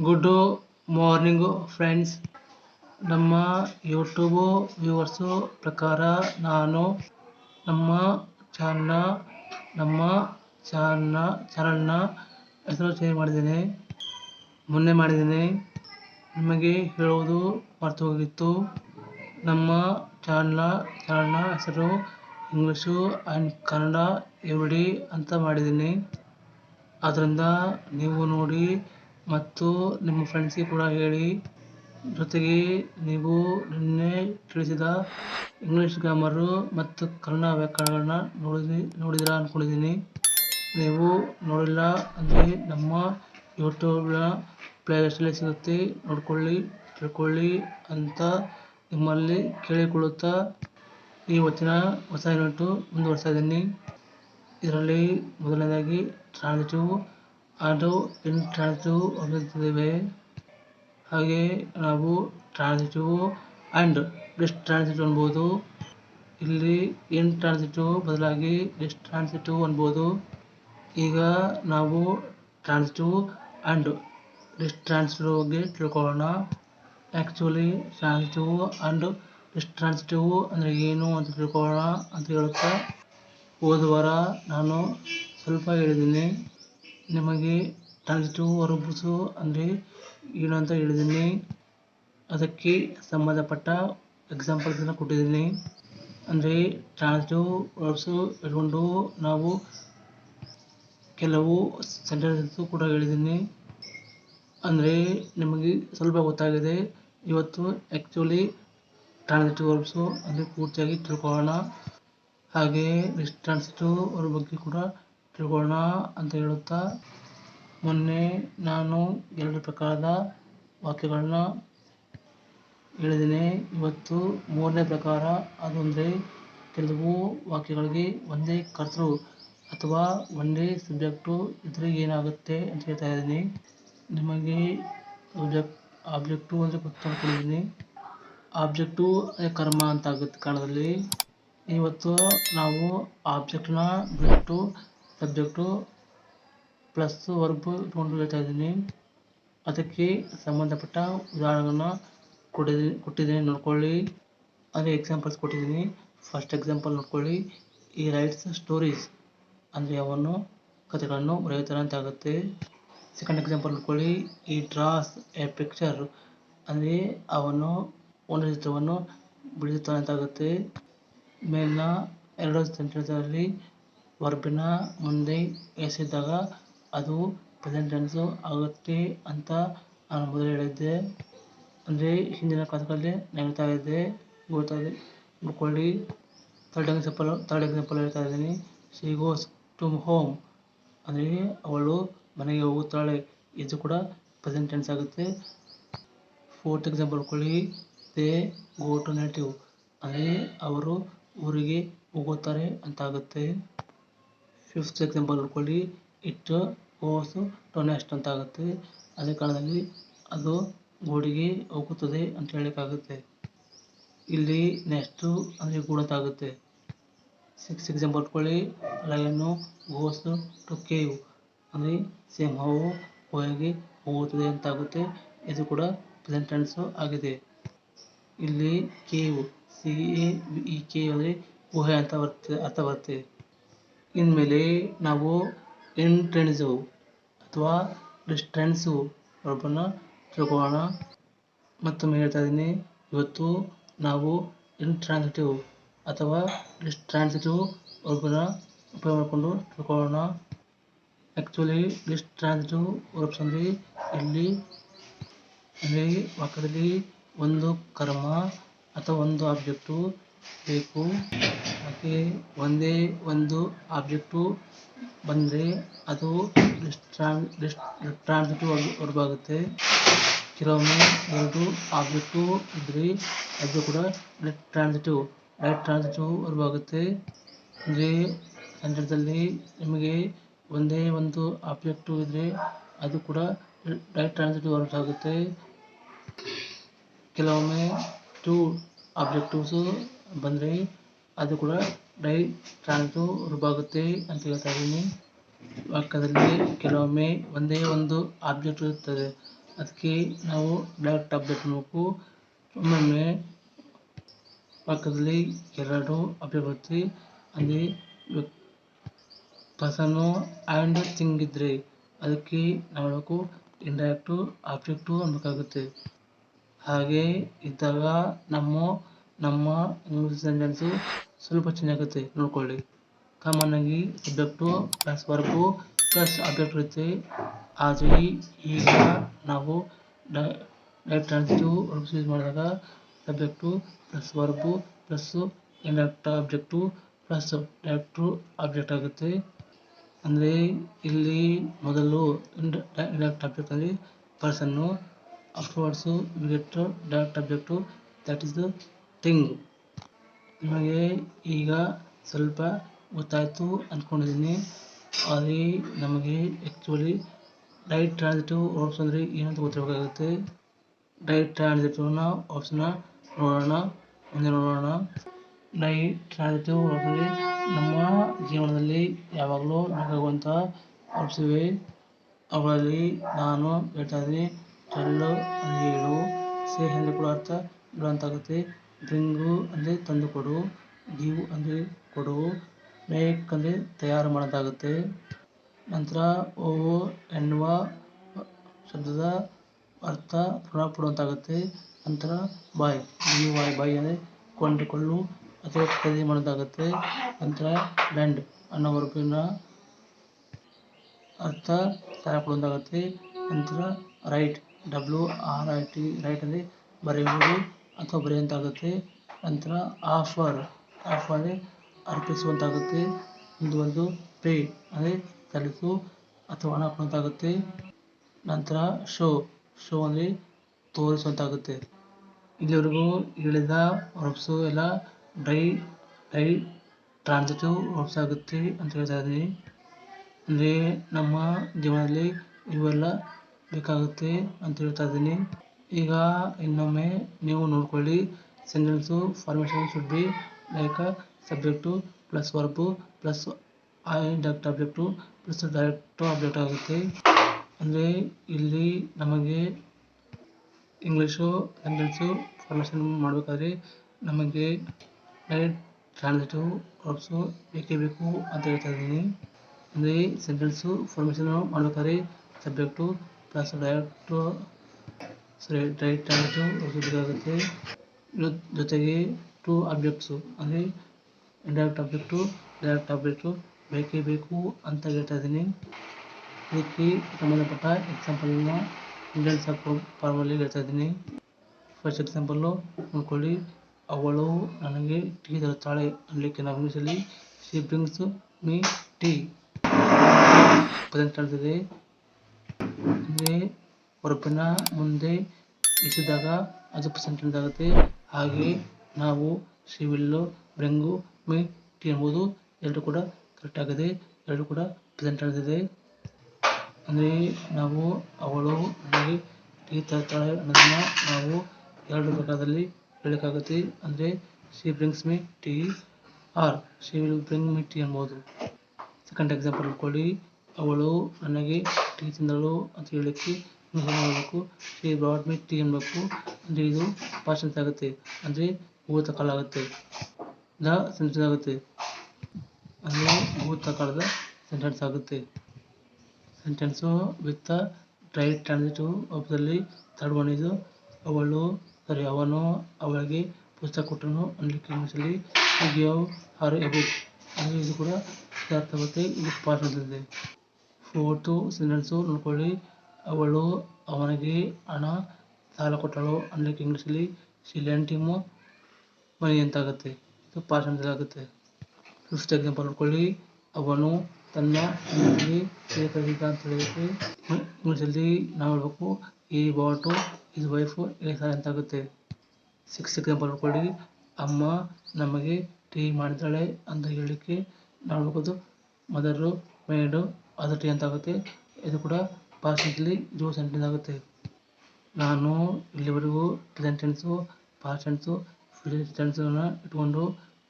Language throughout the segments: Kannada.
ಗುಡ್ ಮಾರ್ನಿಂಗು ಫ್ರೆಂಡ್ಸ್ ನಮ್ಮ ಯೂಟ್ಯೂಬು ವ್ಯೂವರ್ಸು ಪ್ರಕಾರ ನಾನು ನಮ್ಮ ಚಾನಲ್ನ ನಮ್ಮ ಚಾನಲ್ನ ಚಾನಲ್ನ ಹೆಸರು ಚೇಂಜ್ ಮಾಡಿದ್ದೇನೆ, ಮೊನ್ನೆ ಮಾಡಿದ್ದೇನೆ. ನಿಮಗೆ ಹೇಳುವುದು ಮರೆತು ಹೋಗಿತ್ತು ನಮ್ಮ ಚಾನಲ್ನ ಚಾನಲ್ನ ಹೆಸರು ಇಂಗ್ಲೀಷು ಆ್ಯಂಡ್ ಕನ್ನಡ ಎವ್ರಿ ಅಂತ ಮಾಡಿದ್ದೀನಿ. ಆದ್ದರಿಂದ ನೀವು ನೋಡಿ ಮತ್ತು ನಿಮ್ಮ ಫ್ರೆಂಡ್ಸಿಗೆ ಕೂಡ ಹೇಳಿ, ಜೊತೆಗೆ ನೀವು ನಿನ್ನೆ ತಿಳಿಸಿದ ಇಂಗ್ಲೀಷ್ ಗ್ರಾಮರು ಮತ್ತು ಕನ್ನಡ ವ್ಯಾಕರಣಗಳನ್ನ ನೋಡಿದಿ, ನೋಡಿದಿರ ಅಂದ್ಕೊಂಡಿದ್ದೀನಿ ನೀವು ನೋಡಿಲ್ಲ ಅಂದರೆ ನಮ್ಮ ಯೂಟ್ಯೂಬ್ನ ಪ್ಲೇಲಿಸ್ಟಲ್ಲಿ ಸಿಗುತ್ತೆ. ನೋಡ್ಕೊಳ್ಳಿ, ತಿಳ್ಕೊಳ್ಳಿ ಅಂತ ನಿಮ್ಮಲ್ಲಿ ಕೇಳಿಕೊಳ್ಳುತ್ತಾ ಈ ಹೊತ್ತಿನ ಹೊಸ ಯೂನಿಟು ಮುಂದುವರಿಸ್ತಾ ಇದ್ದೀನಿ. ಇದರಲ್ಲಿ ಮೊದಲನೇದಾಗಿ ಟ್ರಾನ್ಸಿಟಿವ್ ಹಾಗೂ ಇಂಟ್ರಾನ್ಸಿಟಿವ್ ಓದುತ್ತಿದ್ದೇವೆ ಹಾಗೆ ನಾವು ಟ್ರಾನ್ಸಿಟಿವ್ ಆ್ಯಂಡ್ ಡಿಸ್ಟ್ರಾನ್ಸಿಟಿವ್ ಅನ್ಬೋದು. ಇಲ್ಲಿ ಇಂಟ್ರಾನ್ಸಿಟಿವ್ ಬದಲಾಗಿ ಡಿಸ್ಟ್ರಾನ್ಸಿಟಿವ್ ಅನ್ಬೋದು. ಈಗ ನಾವು ಟ್ರಾನ್ಸಿಟಿವ್ ಆ್ಯಂಡ್ ಡಿಸ್ಟ್ರಾನ್ಸಿಟಿವ್ ಬಗ್ಗೆ ತಿಳ್ಕೊಳ್ಳೋಣ. ಆ್ಯಕ್ಚುಲಿ ಟ್ರಾನ್ಸಿಟಿವ್ ಆ್ಯಂಡ್ ಡಿಸ್ಟ್ರಾನ್ಸಿಟಿವ್ ಅಂದರೆ ಏನು ಅಂತ ತಿಳ್ಕೊಳ್ಳೋಣ ಅಂತ ಹೇಳುತ್ತಾ? ಹೋದ ವಾರ ನಾನು ಸ್ವಲ್ಪ ಹೇಳಿದ್ದೀನಿ. ನಿಮಗೆ ಟ್ರಾನ್ಸಿಟಿವ್ ವರ್ಬ್ಸು ಅಂದರೆ ಏನು ಅಂತ ಹೇಳಿದ್ದೀನಿ ಅದಕ್ಕೆ ಸಂಬಂಧಪಟ್ಟ ಎಕ್ಸಾಂಪಲ್ಸನ್ನು ಕೊಟ್ಟಿದ್ದೀನಿ ಅಂದರೆ ಟ್ರಾನ್ಸಿಟಿವ್ ವರ್ಬ್ಸು ಇಟ್ಕೊಂಡು ನಾವು ಕೆಲವು ಸೆಂಟೆನ್ಸು ಕೂಡ ಹೇಳಿದ್ದೀನಿ ಅಂದರೆ ನಿಮಗೆ ಸ್ವಲ್ಪ ಗೊತ್ತಾಗಿದೆ. ಇವತ್ತು ಆ್ಯಕ್ಚುಲಿ ಟ್ರಾನ್ಸಿಟಿವ್ ವರ್ಬ್ಸು ಅಂದರೆ ಪೂರ್ತಿಯಾಗಿ ತಿಳ್ಕೊಳ್ಳೋಣ. ಹಾಗೆ ಟ್ರಾನ್ಸಿಟಿವ್ ಅವ್ರ ಬಗ್ಗೆ ಕೂಡ ತಿಳ್ಕೊಳ್ಳೋಣ ಅಂತ ಹೇಳುತ್ತಾ, ಮೊನ್ನೆ ನಾನು ಎರಡು ಪ್ರಕಾರದ ವಾಕ್ಯಗಳನ್ನ ಹೇಳಿದ್ದೀನಿ. ಇವತ್ತು ಮೂರನೇ ಪ್ರಕಾರ ಅದೊಂದೇ ಕೆಲವು ವಾಕ್ಯಗಳಿಗೆ ಒಂದೇ ಕರ್ತೃ ಅಥವಾ ಒಂದೇ ಸಬ್ಜೆಕ್ಟು ಇದ್ರೆ ಏನಾಗುತ್ತೆ ಅಂತ ಹೇಳ್ತಾ ಇದ್ದೀನಿ. ನಿಮಗೆ ಸಬ್ಜೆಕ್ಟ್, ಆಬ್ಜೆಕ್ಟು ಅಂದರೆ ಗೊತ್ತು ಆಬ್ಜೆಕ್ಟು ಆಬ್ಜೆಕ್ಟು ಕರ್ಮ ಅಂತ ಆಗುತ್ತೆ ಕನ್ನಡದಲ್ಲಿ ಇವತ್ತು ನಾವು ಆಬ್ಜೆಕ್ಟ್ನ ಬಿಟ್ಟು ಸಬ್ಜೆಕ್ಟು ಪ್ಲಸ್ ವರ್ಬ್ ತೊಗೊಂಡು ಹೇಳ್ತಾ ಇದ್ದೀನಿ. ಅದಕ್ಕೆ ಸಂಬಂಧಪಟ್ಟ ಉದಾಹರಣೆಗಳನ್ನ ಕೊಟ್ಟಿದ್ದೀನಿ ಕೊಟ್ಟಿದ್ದೀನಿ ನೋಡ್ಕೊಳ್ಳಿ. ಅಂದರೆ ಎಕ್ಸಾಂಪಲ್ಸ್ ಕೊಟ್ಟಿದ್ದೀನಿ. ಫಸ್ಟ್ ಎಕ್ಸಾಂಪಲ್ ನೋಡ್ಕೊಳ್ಳಿ. ಈ ರೈಟ್ಸ್ ಸ್ಟೋರೀಸ್ ಅಂದರೆ ಅವನು ಕಥೆಗಳನ್ನು ಬರೆಯುತ್ತಾರೆ ಅಂತ ಆಗುತ್ತೆ. ಸೆಕೆಂಡ್ ಎಕ್ಸಾಂಪಲ್ ನೋಡ್ಕೊಳ್ಳಿ. ಈ ಡ್ರಾಸ್ ಎ ಪಿಕ್ಚರ್ ಅಂದರೆ ಅವನು ಒಂದು ಚಿತ್ರವನ್ನು ಬಿಡಿಸುತ್ತಾನೆ ಅಂತ ಆಗುತ್ತೆ. ಮೇಲಿನ ಎರಡು ಸೆಂಟೆನ್ಸಲ್ಲಿ ವರ್ಬಿನ ಮುಂದೆ ಎಸೆದಾಗ ಅದು ಪ್ರೆಸೆಂಟ್ ಟೆನ್ಸು ಆಗುತ್ತೆ ಅಂತ ನಾನು ಮೊದಲು ಹೇಳಿದ್ದೆ. ಅಂದರೆ ಹಿಂದಿನ ಕಾಲದಲ್ಲಿ ಹೇಳ್ತಾ ಇದ್ದೆ ಗೊತ್ತಾ ಇದೆ. ತರ್ಡ್ ಎಕ್ಸಾಂಪಲ್ ತರ್ಡ್ ಎಕ್ಸಾಂಪಲ್ ಹೇಳ್ತಾ ಇದ್ದೀನಿ. ಶಿ ಗೋಸ್ ಟು ಹೋಮ್ ಅಂದರೆ ಅವಳು ಮನೆಗೆ ಹೋಗುತ್ತಾಳೆ. ಇದು ಕೂಡ ಪ್ರೆಸೆಂಟ್ ಟೆನ್ಸ್ ಆಗುತ್ತೆ. ಫೋರ್ತ್ ಎಕ್ಸಾಂಪಲ್ ನೋಡ್ಕೊಳ್ಳಿ ದೇ ಗೋ ಟು ನೆಟಿವ್ ಅಂದರೆ ಅವರು ಊರಿಗೆ ಹೋಗುತ್ತಾರೆ ಅಂತ ಆಗುತ್ತೆ. ಫಿಫ್ತ್ ಎಕ್ಸಾಂಪಲ್ ನೋಡ್ಕೊಳ್ಳಿ ಇಟ್ ಓಸ್ ಟು ಅಂತ ಆಗುತ್ತೆ. ಅದೇ ಕಾರಣದಲ್ಲಿ ಅದು ಗೂಡಿಗೆ ಹೋಗುತ್ತದೆ ಅಂತ ಹೇಳೋಕ್ಕಾಗುತ್ತೆ. ಇಲ್ಲಿ ನೆಕ್ಸ್ಟು ಅಂದರೆ ಗೂಡು ಅಂತ ಆಗುತ್ತೆ. ಸಿಕ್ಸ್ ಎಕ್ಸಾಂಪಲ್ ಇಟ್ಕೊಳ್ಳಿ ಲಯನು ಗೋಸ್ ಟು ಕೇವ್ ಅಂದರೆ ಸಿಂಹವು ಹೋಗಿ ಹೋಗುತ್ತದೆ ಅಂತ ಆಗುತ್ತೆ. ಇದು ಕೂಡ ಪ್ರೆಸೆಂಟ್ ಟೆನ್ಸು ಆಗಿದೆ. ಇಲ್ಲಿ cave C A E K ಅಂದರೆ ಗುಹೆ ಅಂತ ಬರ್ತದೆ ಅರ್ಥ ಬರುತ್ತೆ. ಇನ್ಮೇಲೆ ನಾವು ಇಂಟ್ರೆನ್ಸಿವ್ ಅಥವಾ ಡಿಸ್ಟ್ರೆನ್ಸಿವ್ ವರ್ಬನ್ನು ತಿಳ್ಕೊಳ್ಳೋಣ. ಮತ್ತೊಮ್ಮೆ ಹೇಳ್ತಾ ಇದ್ದೀನಿ, ಇವತ್ತು ನಾವು ಇಂಟ್ರಾನ್ಸಿಟಿವ್ ಅಥವಾ ಡಿಸ್ಟ್ರಾನ್ಸಿಟಿವ್ ವರ್ಬನ್ನ ಉಪಯೋಗ ಮಾಡಿಕೊಂಡು ತಿಳ್ಕೊಳ್ಳೋಣ. ಆ್ಯಕ್ಚುಲಿ ಡಿಸ್ಟ್ರಾನ್ಸಿಟಿವ್ ವರ್ಬ್ಸ್ ಅಂದರೆ ಇಲ್ಲಿ ಅಂದರೆ ವಾಕ್ಯದಲ್ಲಿ ಒಂದು ಕರ್ಮ ಅಥವಾ ಒಂದು ಆಬ್ಜೆಕ್ಟು ಬೇಕು. ಮತ್ತು ಒಂದೇ ಒಂದು ಆಬ್ಜೆಕ್ಟು ಬಂದರೆ ಅದು ಆಗುತ್ತೆ ಕೆಲವೊಮ್ಮೆ ಎರಡು ಆಬ್ಜೆಕ್ಟು ಇದ್ದರೆ ಅದು ಕೂಡ ಡಿಸ್ಟ್ರಾನ್ಸಿಟಿವ್ ಡೈರೆಕ್ಟ್ ಟ್ರಾನ್ಸಿಟಿವ್ ಆಗುತ್ತೆ ಅಂದರೆ ಸೆಂಟೆನ್ಸಲ್ಲಿ ನಿಮಗೆ ಒಂದೇ ಒಂದು ಆಬ್ಜೆಕ್ಟು ಇದ್ದರೆ ಅದು ಕೂಡ ಡೈರೆಕ್ಟ್ ಟ್ರಾನ್ಸಿಟಿವ್ ಆಗುತ್ತೆ ಕೆಲವೊಮ್ಮೆ ಟೂ ಆಬ್ಜೆಕ್ಟಿವ್ಸು ಬಂದರೆ ಅದು ಕೂಡ ಡೈ ಟ್ರಾನ್ಸು ಆಗುತ್ತೆ ಅಂತ ಹೇಳ್ತಾ ಇದ್ದೀನಿ. ಪಕ್ಕದಲ್ಲಿ ಕೆಲವೊಮ್ಮೆ ಒಂದೇ ಒಂದು ಆಬ್ಜೆಕ್ಟ್ ಇರುತ್ತದೆ. ಅದಕ್ಕೆ ನಾವು ಡೈರೆಕ್ಟ್ ಅಪ್ಡೇಟ್ ಮಾಡಬೇಕು ಒಮ್ಮೊಮ್ಮೆ ಪಕ್ಕದಲ್ಲಿ ಎರಡು ಅಪ್ಡೇಟ್ ಬರುತ್ತೆ. ಅಲ್ಲಿ ಪರ್ಸನ್ನು ಆ್ಯಂಡ್ ಥಿಂಗ್ ಇದ್ದರೆ ಅದಕ್ಕೆ ನಾವು ಹೇಳಬೇಕು ಇಂಡೈರೆಕ್ಟು ಆಬ್ಜೆಕ್ಟು ಅನ್ಬೇಕಾಗುತ್ತೆ ಹಾಗೆ ಇದ್ದಾಗ ನಮ್ಮ ನಮ್ಮ ಇಂಗ್ಲೀಷ್ ಸೆಂಟೆನ್ಸು ಸ್ವಲ್ಪ ಚೇಂಜ್ ನೋಡ್ಕೊಳ್ಳಿ. ಕಾಮನ್ ಆಗಿ subject plus verb plus object ಇರುತ್ತೆ. ಆದರೆ ಈಗ ನಾವು ಟ್ರಾನ್ಸಿಟಿವ್ ವರ್ಬ್ಸ್ ಯೂಸ್ ಮಾಡಿದಾಗ subject plus verb plus indirect object plus direct object ಆಗುತ್ತೆ. ಅಂದರೆ ಇಲ್ಲಿ ಮೊದಲು ಡೈರೆಕ್ಟ್ ಆಬ್ಜೆಕ್ಟ್ ಅಲ್ಲಿ person afterwards get direct object that is the thing ನಿಮಗೆ ಈಗ ಸ್ವಲ್ಪ ಗೊತ್ತಾಯಿತು ಅಂದ್ಕೊಂಡಿದ್ದೀನಿ ಅಲ್ಲಿ ನಮಗೆ ಆ್ಯಕ್ಚುಲಿ ಡೈರೆಕ್ಟ್ ಟ್ರಾನ್ಸಿಟಿವ್ ಆಪ್ಷನ್ ಅಂದರೆ ಏನಂತ ಗೊತ್ತಿರಬೇಕಾಗುತ್ತೆ. ಡೈರೆಕ್ಟ್ ಟ್ರಾನ್ಸಿಟಿವ್ನ ಆಪ್ಷನ್ನ ನೋಡೋಣ, ಮುಂದೆ ನೋಡೋಣ. ಡೈರೆಕ್ಟ್ ಟ್ರಾನ್ಸಿಟಿವ್ ವರ್ಬ್ಸ್ ನಮ್ಮ ಜೀವನದಲ್ಲಿ ಯಾವಾಗಲೂ ಬೇಕಾಗುವಂಥ ಆಪ್ಸ್ ಇವೆ. ಅವುಗಳಲ್ಲಿ ನಾನು ಹೇಳ್ತಾ ಇದ್ದೀನಿ ಟೆಲ್ಲು ಹೇಳು ಸೇ ಅಂದರೆ ಕೂಡ ಅರ್ಥ ಅಂತ ಆಗುತ್ತೆ ಬ್ರಿಂಗು ಅಂದರೆ ತಂದು ಕೊಡು ಗಿವ್ ಅಂದರೆ ಕೊಡು, ಮೇಕ್ ಅಂದರೆ ತಯಾರು ಮಾಡೋದಾಗುತ್ತೆ ನಂತರ ಓವು ಎನ್ನುವ ಶಬ್ದದ ಅರ್ಥ ಅಂತಾಗುತ್ತೆ ನಂತರ ಬಾಯ್ ಬಿ ವಾಯ್ ಬಾಯ್ ಅಂದರೆ ಕೊಂಡುಕೊಳ್ಳು ಅಥವಾ ಖರೀದಿ ಮಾಡೋದಾಗುತ್ತೆ ನಂತರ ಬೆಂಡ್ ಅನ್ನೋ ವರ್ಬಿನ ಅರ್ಥ ಕೊಡೋದಾಗುತ್ತೆ ನಂತರ write, W, R, I, T, write ಅಂದರೆ ಬರೆಯುವುದು. ಅಥವಾ ಬರೆಯುವಂತಾಗುತ್ತೆ. ನಂತರ ಆಫರ್. ಆಫರ್ ಅಂದರೆ ಅರ್ಪಿಸುವಂತಾಗುತ್ತೆ. ಇದು ಒಂದು ಪೇ ಅಂದರೆ ಸಲ್ಲಿಸು ಅಥವಾ ಹಣ ಕೊಡುವಂತಾಗುತ್ತೆ ನಂತರ ಶೋ. ಶೋ ಅಂದರೆ ತೋರಿಸುವಂತಾಗುತ್ತೆ. ಇಲ್ಲಿವರೆಗೂ ಹೇಳಿದ ವರ್ಬ್ಸು ಎಲ್ಲ ಡ್ರೈ ಡೈ ಟ್ರಾನ್ಸಿಟಿವ್ ವರ್ಬ್ಸ್ ಆಗುತ್ತೆ ಅಂತ ಹೇಳ್ತಾ ಇದ್ದೀನಿ. ಅಂದರೆ ನಮ್ಮ ಜೀವನದಲ್ಲಿ ಇವೆಲ್ಲ ಬೇಕಾಗುತ್ತೆ ಅಂತ ಹೇಳ್ತಾ ಇದ್ದೀನಿ. ಈಗ ಇನ್ನೊಮ್ಮೆ ನೀವು ನೋಡ್ಕೊಳ್ಳಿ sentence formation should be like subject plus verb plus indirect object plus direct object ಆಗುತ್ತೆ. ಅಂದರೆ ಇಲ್ಲಿ ನಮಗೆ ಇಂಗ್ಲೀಷು ಸೆಂಟೆನ್ಸು ಫಾರ್ಮೇಷನ್ ಮಾಡಬೇಕಾದ್ರೆ ನಮಗೆ ಡೈರೆಕ್ಟ್ ಟ್ರಾನ್ಸಿಟಿವ್ ವರ್ಬ್ಸು ಬೇಕೇ ಬೇಕು ಅಂತ ಹೇಳ್ತಾ ಇದ್ದೀನಿ. ಅಂದರೆ ಸೆಂಟೆನ್ಸು ಫಾರ್ಮೇಷನ್ ಮಾಡಬೇಕಾದ್ರೆ subject plus direct sorry direct transitive verbs ಬೇಕಾಗುತ್ತೆ ಜೊತೆಗೆ ಟು ಆಬ್ಜೆಕ್ಟ್ಸು ಅಂದರೆ ಇಂಡೈರೆಕ್ಟ್ ಆಬ್ಜೆಕ್ಟು ಡೈರೆಕ್ಟ್ ಆಬ್ಜೆಕ್ಟು ಬೇಕೇ ಬೇಕು ಅಂತ ಹೇಳ್ತಾ ಇದ್ದೀನಿ ಇದಕ್ಕೆ ಸಂಬಂಧಪಟ್ಟ ಎಕ್ಸಾಂಪಲ್ನ ಇಂಡಿಯನ್ಸ್ ಫಾರ್ಮಲ್ಲಿ ಹೇಳ್ತಾ ಇದ್ದೀನಿ ಫಸ್ಟ್ ಎಕ್ಸಾಂಪಲ್ಲು ನೋಡ್ಕೊಳ್ಳಿ ಅವಳು ನನಗೆ ಟೀ ತರುತ್ತಾಳೆ ಅನ್ಲಿಕ್ಕೆ ನಾವು ಇಂಗ್ಲೀಷಲ್ಲಿ she brings me tea present ಕಾಣ್ತಿದೆ ಅಂದರೆ ವರ್ಬಿನ ಮುಂದೆ ಇಸಿದಾಗ ಅದು ಪ್ರೆಸೆಂಟ್ ಆಗುತ್ತೆ ಹಾಗೆ ನಾವು ಸಿವಿಲ್ಲು ಬ್ರೆಂಗು ಮೀಟ್ ಎಂಬುದು ಎರಡು ಕೂಡ ಕರೆಕ್ಟ್ ಆಗಿದೆ. ಎರಡು ಕೂಡ ಪ್ರೆಸೆಂಟ್ ಆಗಿದೆ. ಅಂದರೆ ನಾವು ಅವಳು ನನಗೆ ಟೀ ತರ್ತಾಳೆ ಅನ್ನೋದನ್ನು ನಾವು ಎರಡು ಪ್ರಕಾರದಲ್ಲಿ ಹೇಳೋಕ್ಕಾಗುತ್ತೆ. ಅಂದರೆ she brings me tea or she will bring me tea ಅನ್ಬೋದು ಸೆಕೆಂಡ್ ಎಕ್ಸಾಂಪಲ್ ಕೊಡಿ. ಅವಳು ನನಗೆ ಟೀ ತಿಂದಳು ಅಂತ ಹೇಳಲಿಕ್ಕೆ ಮಾಡಬೇಕು ಈ ಬ್ರಾಡ್ ಮೀಟ್ ಟೀ ಅನ್ಬೇಕು ಅಂದರೆ ಇದು ಪಾಸ್ಟ್ ಆಗುತ್ತೆ ಅಂದರೆ ಭೂತಕಾಲ ಆಗುತ್ತೆ ದ ಸೆಂಟೆನ್ಸ್ ಆಗುತ್ತೆ. ಅಂದರೆ ಭೂತಕಾಲದ ಸೆಂಟೆನ್ಸ್ ಆಗುತ್ತೆ. ಸೆಂಟೆನ್ಸು ವಿತ್ ರೈಟ್ ಟ್ರಾನ್ಸಿಟಿವ್ ವರ್ಬ್ಸಲ್ಲಿ ಥರ್ಡ್ ಒನ್ ಇದು ಅವಳು ಸರಿ ಅವನು ಅವಳಿಗೆ ಪುಸ್ತಕ ಕೊಟ್ಟನು ಅನ್ಲಿಕ್ಕೆ ಇಂಗ್ಲೀಷಲ್ಲಿ ಗಿವ್ ಬುಕ್ ಅಂದರೆ ಇದು ಕೂಡ ಅರ್ಥ ಆಗುತ್ತೆ ಇದು ಪಾಸ್ಟ್ ಇದೆ ಫೋರ್ತು ಸೆಂಟೆನ್ಸು ನೋಡ್ಕೊಳ್ಳಿ. ಅವಳು ಅವನಿಗೆ ಹಣ, ಸಾಲ ಕೊಟ್ಟಳು ಅನ್ಲಿಕ್ಕೆ ಇಂಗ್ಲೀಷಲ್ಲಿ ಶಿ ಲೆಂಟ್ ಹಿಮ್ ಮನಿ ಅಂತ ಆಗುತ್ತೆ ಇದು ಆಗುತ್ತೆ. ಫಿಫ್ತ್ ಎಕ್ಸಾಂಪಲ್ ನೋಡ್ಕೊಳ್ಳಿ. ಅವನು ತನ್ನ ಹೆಂಡತಿಗೆ ಸೇರಿಸಿದ ಅಂತ ಹೇಳಿದ್ರೆ ಇಂಗ್ಲೀಷಲ್ಲಿ ನಾವು ಹೇಳ್ಬೇಕು ಈ ಬಾಟು ಇಸ್ ವೈಫು ಅಂತ ಆಗುತ್ತೆ. ಸಿಕ್ಸ್ ಎಕ್ಸಾಂಪಲ್ ನೋಡ್ಕೊಳ್ಳಿ. ಅಮ್ಮ ನಮಗೆ ಟೀ ಮಾಡಿದ್ದಾಳೆ ಅಂತ ಹೇಳಲಿಕ್ಕೆ ನಾವು ಹೇಳ್ಬೋದು ಮದರು ಮೇಡು ಅದು ಟೀ ಅಂತ ಆಗುತ್ತೆ. ಇದು ಕೂಡ ಟೆನ್ಸಲ್ಲಿ ಇದು ಸೆಂಟೆನ್ಸ್ ಆಗುತ್ತೆ. ನಾನು ಇಲ್ಲಿವರೆಗೂ present tense past tense future ಇಟ್ಕೊಂಡು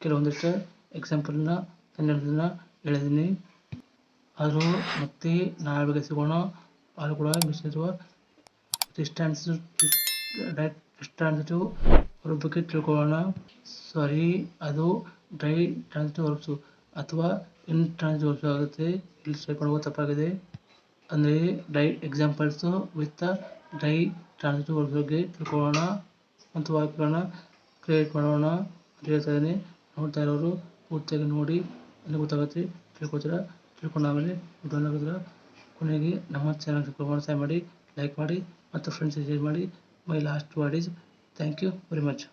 ಕೆಲವೊಂದಿಷ್ಟು ಎಕ್ಸಾಂಪಲ್ನ ಸೆಂಟೆನ್ಸನ್ನ ಹೇಳಿದ್ದೀನಿ. ಆದರೂ ಮತ್ತೆ ನಾಳೆ ಬೇಕಿಸಿಕೊಂಡು ಆದರೂ ಕೂಡ ಮಿಸ್ ಇರುವ ಡಿಸ್ಟ್ರಾನ್ಸಿಟಿವ್ ಡೈಟ್ ಡಿಸ್ಟ್ರಾನ್ಸಿಟಿವ್ ವರ್ಬ್ ಬಗ್ಗೆ ತಿಳ್ಕೊಳ್ಳೋಣ. ಸಾರಿ ಅದು ಡ್ರೈ ಟ್ರಾನ್ಸಿಟಿವ್ ವರ್ಬ್ಸು ಅಥವಾ ಇನ್ ಟ್ರಾನ್ಸಿಟಿವ್ ವರ್ಬ್ಸ್ ಆಗುತ್ತೆ. ಇಲ್ಲಿ ಟೈಪ್ ಮಾಡುವ ತಪ್ಪಾಗಿದೆ. ಅಂದರೆ dry examples with ditransitive verbs ಬಗ್ಗೆ ತಿಳ್ಕೊಳ್ಳೋಣ ಮತ್ತು ವಾಕ್ಯಗಳನ್ನ ಕ್ರಿಯೇಟ್ ಮಾಡೋಣ ಅಂತ ಹೇಳ್ತಾ ಇದ್ದೀನಿ. ನೋಡ್ತಾ ಇರೋರು ಪೂರ್ತಿಯಾಗಿ ನೋಡಿ ಅಲ್ಲಿ ಗೊತ್ತಾಗುತ್ತೆ ತಿಳ್ಕೊತೀರ? ತಿಳ್ಕೊಂಡಾಗಲೇ ವಿಡಿಯೋನ ಕೊನೆಗೆ ನಮ್ಮ ಚಾನಲ್ ಸಬ್ಸ್ಕ್ರೈಬ್ ಮಾಡಿ ಲೈಕ್ ಮಾಡಿ, ಮತ್ತು ಫ್ರೆಂಡ್ಸ್ ಶೇರ್ ಮಾಡಿ my last word is thank you very much